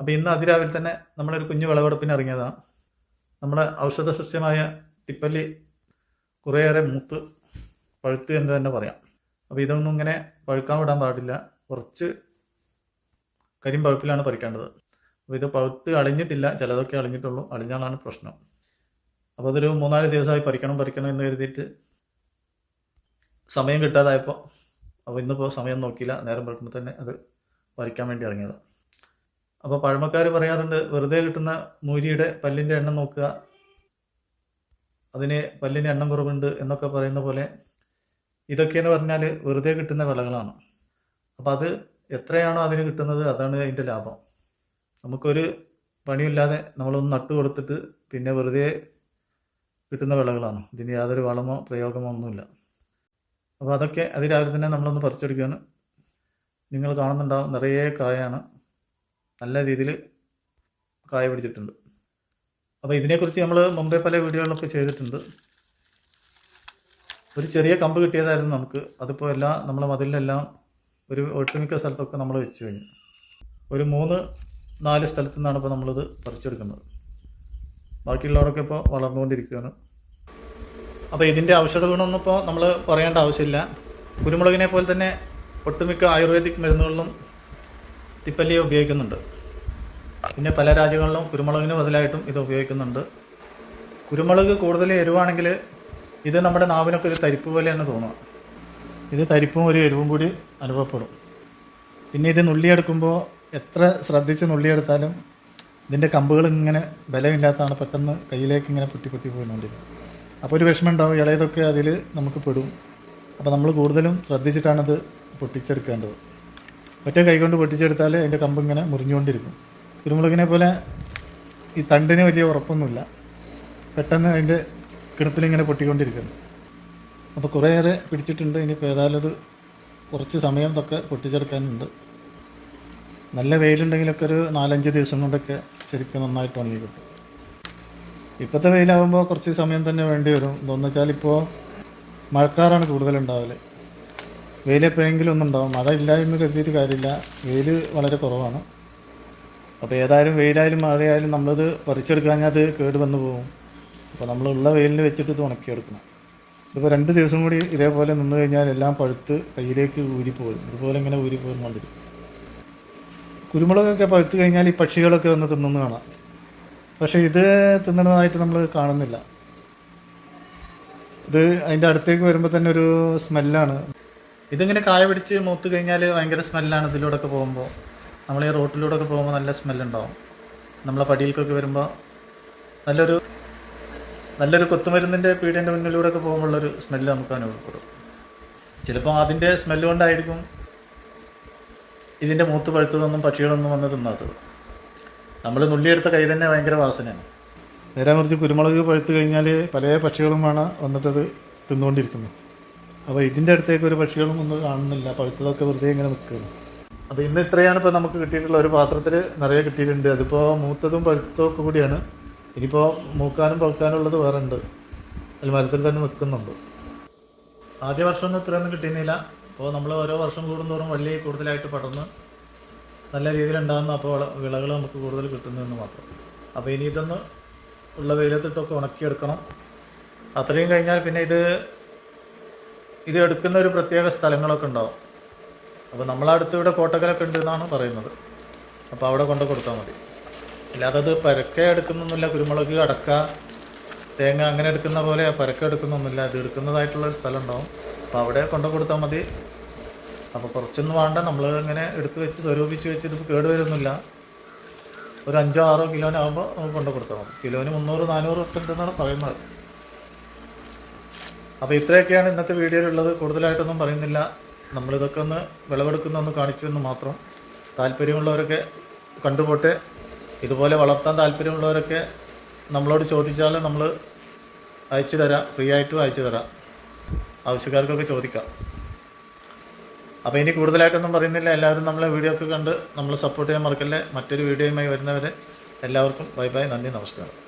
അപ്പോൾ ഇന്ന് അതിരാവിലെ തന്നെ നമ്മളൊരു കുഞ്ഞു വിളവെടുപ്പിന് ഇറങ്ങിയതാണ്. നമ്മുടെ ഔഷധ സസ്യമായ തിപ്പല്ലി കുറേയേറെ മൂത്ത് പഴുത്ത് എന്ന് തന്നെ പറയാം. അപ്പോൾ ഇതൊന്നും ഇങ്ങനെ പഴുക്കാൻ വിടാൻ പാടില്ല. കുറച്ച് കരിമ്പഴുപ്പിലാണ് പറിക്കേണ്ടത്. അപ്പോൾ ഇത് പഴുത്ത് അളിഞ്ഞിട്ടില്ല. ചിലതൊക്കെ അളിഞ്ഞിട്ടുള്ളൂ. അളിഞ്ഞാലാണ് പ്രശ്നം. അപ്പോൾ അതൊരു മൂന്നാൽ ദിവസമായി പറിക്കണം പറിക്കണം എന്ന് കരുതിയിട്ട് സമയം കിട്ടാതായപ്പോൾ അപ്പോൾ ഇന്നിപ്പോൾ സമയം നോക്കിയില്ല. നേരം വെളുക്കുമ്പോൾ തന്നെ അത് പറിക്കാൻ വേണ്ടി ഇറങ്ങിയത്. അപ്പോൾ പഴമക്കാർ പറയാറുണ്ട് വെറുതെ കിട്ടുന്ന മൂരിയുടെ പല്ലിന്റെ എണ്ണം നോക്കുക. അതിന് പല്ലിന് എണ്ണം കുറവുണ്ട് എന്നൊക്കെ പറയുന്ന പോലെ ഇതൊക്കെയെന്ന് പറഞ്ഞാൽ വെറുതെ കിട്ടുന്ന വിളകളാണ്. അപ്പോൾ അത് എത്രയാണോ അതിന് കിട്ടുന്നത് അതാണ് അതിന്റെ ലാഭം. നമുക്കൊരു പണിയില്ലാതെ നമ്മളൊന്ന് നട്ടു കൊടുത്തിട്ട് പിന്നെ വെറുതെ കിട്ടുന്ന വിളകളാണ്. ഇതിന് യാതൊരു വളമോ പ്രയോഗമോ ഒന്നുമില്ല. അപ്പോൾ അതൊക്കെ അതിരാവിലെ തന്നെ നമ്മളൊന്ന് പറിച്ചെടുക്കുകയാണ്. നിങ്ങൾ കാണുന്നുണ്ടാവും നിറയെ കായാണ്. നല്ല രീതിയിൽ കായ പിടിച്ചിട്ടുണ്ട്. അപ്പോൾ ഇതിനെക്കുറിച്ച് നമ്മൾ മുമ്പേ പല വീഡിയോകളൊക്കെ ചെയ്തിട്ടുണ്ട്. ഒരു ചെറിയ കമ്പ് കിട്ടിയതായിരുന്നു നമുക്ക്. അതിപ്പോൾ എല്ലാം നമ്മളെ മതിലെല്ലാം ഒരു ഒട്ടുമിക്ക സ്ഥലത്തൊക്കെ നമ്മൾ വെച്ച് കഴിഞ്ഞു. ഒരു മൂന്ന് നാല് സ്ഥലത്തു നിന്നാണ് ഇപ്പോൾ നമ്മളിത് പറിച്ചെടുക്കുന്നത്. ബാക്കിയുള്ളവരൊക്കെ ഇപ്പോൾ വളർന്നുകൊണ്ടിരിക്കുകയാണ്. അപ്പോൾ ഇതിന്റെ ഔഷധ ഗുണമൊന്നും ഇപ്പോൾ നമ്മൾ പറയേണ്ട ആവശ്യമില്ല. കുരുമുളകിനെ പോലെ തന്നെ ഒട്ടുമിക്ക ആയുർവേദിക് മരുന്നുകളിലും തിപ്പല്ലിയെ ഉപയോഗിക്കുന്നുണ്ട്. പിന്നെ പല രാജ്യങ്ങളിലും കുരുമുളകിന് ബദലായിട്ടും ഇത് ഉപയോഗിക്കുന്നുണ്ട്. കുരുമുളക് കൂടുതൽ എരിവാണെങ്കിൽ ഇത് നമ്മുടെ നാവിനൊക്കെ ഒരു തരിപ്പ് പോലെയാണ് തോന്നുക. ഇത് തരിപ്പും ഒരു എരിവും കൂടി അനുഭവപ്പെടും. പിന്നെ ഇത് നുള്ളിയെടുക്കുമ്പോൾ എത്ര ശ്രദ്ധിച്ച് നുള്ളിയെടുത്താലും ഇതിന്റെ കമ്പുകൾ ഇങ്ങനെ ബലമില്ലാത്തതാണ് പെട്ടെന്ന് കയ്യിലേക്ക് ഇങ്ങനെ പൊട്ടി പൊട്ടി പോയിക്കൊണ്ടിരുന്നത് അപ്പോൾ ഒരു വിഷമം ഉണ്ടാവും ഇളയതൊക്കെ അതിൽ നമുക്ക് പെടും. അപ്പോൾ നമ്മൾ കൂടുതലും ശ്രദ്ധിച്ചിട്ടാണത് പൊട്ടിച്ചെടുക്കേണ്ടത്. ഒറ്റ കൈകൊണ്ട് പൊട്ടിച്ചെടുത്താൽ അതിന്റെ കമ്പ് ഇങ്ങനെ മുറിഞ്ഞുകൊണ്ടിരിക്കും. കുരുമുളകിനെ പോലെ ഈ തണ്ടിന് വലിയ ഉറപ്പൊന്നുമില്ല. പെട്ടെന്ന് അതിന്റെ കിണപ്പിലിങ്ങനെ പൊട്ടിക്കൊണ്ടിരിക്കുന്നു. അപ്പോൾ കുറേയേറെ പിടിച്ചിട്ടുണ്ട്. ഇനിയിപ്പോൾ ഏതായാലും അത് കുറച്ച് സമയം തൊക്കെ പൊട്ടിച്ചെടുക്കാനുണ്ട്. നല്ല വെയിലുണ്ടെങ്കിലൊക്കെ ഒരു നാലഞ്ച് ദിവസം കൊണ്ടൊക്കെ ശരിക്കും നന്നായിട്ട് ഉണങ്ങി കിട്ടും. ഇപ്പോഴത്തെ വെയിലാകുമ്പോൾ കുറച്ച് സമയം തന്നെ വേണ്ടി വരും. എന്താണെന്ന് വെച്ചാൽ ഇപ്പോൾ മഴക്കാറാണ് കൂടുതലുണ്ടാവൽ. വെയിൽ എപ്പോഴെങ്കിലും ഒന്നും ഉണ്ടാവും മഴ ഇല്ല എന്ന് കരുതിയിട്ട് കാര്യമില്ല. വെയിൽ വളരെ കുറവാണ്. അപ്പോൾ ഏതായാലും വെയിലായാലും മഴയായാലും നമ്മളത് പറിച്ചെടുക്കാൻ അത് കേട് വന്നു പോകും. അപ്പോൾ നമ്മളുള്ള വെയിലിന് വെച്ചിട്ട് ഇത് ഉണക്കിയെടുക്കണം. ഇതിപ്പോൾ രണ്ട് ദിവസം കൂടി ഇതേപോലെ നിന്ന് കഴിഞ്ഞാൽ എല്ലാം പഴുത്ത് കയ്യിലേക്ക് ഊരിപ്പോകും. ഇതുപോലെ ഇങ്ങനെ ഊരിപ്പോകുന്നുണ്ടിരിക്കും. കുരുമുളകൊക്കെ പഴുത്ത് കഴിഞ്ഞാൽ ഈ പക്ഷികളൊക്കെ വന്ന് തിന്നുന്ന കാണാം. പക്ഷേ ഇത് തിന്നണതായിട്ട് നമ്മൾ കാണുന്നില്ല. ഇത് അതിന്റെ അടുത്തേക്ക് വരുമ്പോൾ തന്നെ ഒരു സ്മെല്ലാണ്. ഇതിങ്ങനെ കായ പിടിച്ച് മൂത്ത് കഴിഞ്ഞാൽ ഭയങ്കര സ്മെല്ലാണ് ഇതിലൂടെ ഒക്കെ പോകുമ്പോൾ നമ്മൾ ഈ റോട്ടിലൂടെ ഒക്കെ പോകുമ്പോൾ നല്ല സ്മെല്ലുണ്ടാവും. നമ്മളെ പടിയിലേക്കൊക്കെ വരുമ്പോൾ നല്ലൊരു നല്ലൊരു കൊത്തുമരുന്നിന്റെ പീടിയന്റെ മുന്നിലൂടെ ഒക്കെ പോകുമ്പോഴുള്ളൊരു സ്മെല്ല് നമുക്ക് അനുഭവപ്പെടും. ചിലപ്പോൾ അതിന്റെ സ്മെല്ല് കൊണ്ടായിരിക്കും ഇതിന്റെ മൂത്ത് പഴുത്തതൊന്നും പക്ഷികളൊന്നും വന്ന് തിന്നാത്തത്. നമ്മൾ നുള്ളിയെടുത്ത കൈ തന്നെ ഭയങ്കര വാസനയാണ്. നേരെ മറിച്ച് കുരുമുളക് പഴുത്ത് കഴിഞ്ഞാൽ പല പക്ഷികളും വേണം വന്നിട്ടത് തിന്നുകൊണ്ടിരിക്കുന്നു അപ്പോൾ ഇതിന്റെ അടുത്തേക്ക് ഒരു പക്ഷികളും ഒന്നും കാണുന്നില്ല. പഴുത്തതൊക്കെ വെറുതെ ഇങ്ങനെ നിൽക്കുകയാണ്. അപ്പോൾ ഇന്ന് ഇത്രയാണ് ഇപ്പോൾ നമുക്ക് കിട്ടിയിട്ടുള്ള ഒരു പാത്രത്തിൽ നിറയെ കിട്ടിയിട്ടുണ്ട്. അതിപ്പോ മൂത്തതും പഴുത്തതും ഒക്കെ കൂടിയാണ്. ഇനിയിപ്പോൾ മൂക്കാനും പഴുക്കാനുള്ളത് വേറെ ഉണ്ട് അതിൽ മരത്തിൽ തന്നെ നിൽക്കുന്നുണ്ട് ആദ്യ വർഷമൊന്നും ഇത്രയൊന്നും കിട്ടിയിരുന്നില്ല. അപ്പോൾ നമ്മൾ ഓരോ വർഷം കൂടുന്തോറും വള്ളി കൂടുതലായിട്ട് പടർന്ന് നല്ല രീതിയിൽ ഉണ്ടാകുന്ന അപ്പോൾ വിളകൾ നമുക്ക് കൂടുതൽ കിട്ടുന്നതെന്ന് മാത്രം. അപ്പോൾ ഇനി ഇതൊന്ന് ഉള്ള വെയിലത്തിട്ടൊക്കെ ഉണക്കിയെടുക്കണം. അത്രയും കഴിഞ്ഞാൽ പിന്നെ ഇത് ഇത് എടുക്കുന്ന ഒരു പ്രത്യേക സ്ഥലങ്ങളൊക്കെ ഉണ്ടാവും. അപ്പോൾ നമ്മളടുത്ത് ഇവിടെ കോട്ടക്കലൊക്കെ ഉണ്ട് എന്നാണ് പറയുന്നത്. അപ്പോൾ അവിടെ കൊണ്ട് കൊടുത്താൽ മതി. അല്ലാതെ അത് പരക്കെ എടുക്കുന്നൊന്നുമില്ല. കുരുമുളക് അടക്ക തേങ്ങ അങ്ങനെ എടുക്കുന്ന പോലെ പരക്കെ എടുക്കുന്നൊന്നുമില്ല. അത് എടുക്കുന്നതായിട്ടുള്ള ഒരു സ്ഥലം ഉണ്ടാവും. അപ്പോൾ അവിടെ കൊണ്ട് കൊടുത്താൽ മതി. അപ്പോൾ കുറച്ചൊന്നും വേണ്ട. നമ്മൾ ഇങ്ങനെ എടുത്ത് വെച്ച് സ്വരൂപിച്ച് വെച്ച് ഇത് കേടുവരുന്നില്ല ഒരു അഞ്ചോ ആറോ കിലോനാകുമ്പോൾ നമുക്ക് കൊണ്ട് കൊടുത്താൽ മതി. കിലോന് മുന്നൂറ് നാനൂറ് ഒക്കെ ഉണ്ടെന്നാണ് പറയുന്നത്. അപ്പോൾ ഇത്രയൊക്കെയാണ് ഇന്നത്തെ വീഡിയോയിലുള്ളത്. കൂടുതലായിട്ടൊന്നും പറയുന്നില്ല. നമ്മളിതൊക്കെ ഒന്ന് വിളവെടുക്കുന്ന ഒന്ന് കാണിച്ചു എന്ന് മാത്രം. താല്പര്യമുള്ളവരൊക്കെ കണ്ടുപോട്ടെ. ഇതുപോലെ വളർത്താൻ താല്പര്യമുള്ളവരൊക്കെ നമ്മളോട് ചോദിച്ചാൽ നമ്മൾ അയച്ചു തരാം ഫ്രീ ആയിട്ടും അയച്ചു തരാം. ആവശ്യക്കാർക്കൊക്കെ ചോദിക്കാം. അപ്പോൾ ഇനി കൂടുതലായിട്ടൊന്നും പറയുന്നില്ല. എല്ലാവരും നമ്മളെ വീഡിയോ ഒക്കെ കണ്ട് നമ്മൾ സപ്പോർട്ട് ചെയ്യാൻ മറക്കല്ലേ. മറ്റൊരു വീഡിയോയുമായി വരുന്നവരെ എല്ലാവർക്കും ബൈ ബൈ നന്ദി നമസ്കാരം.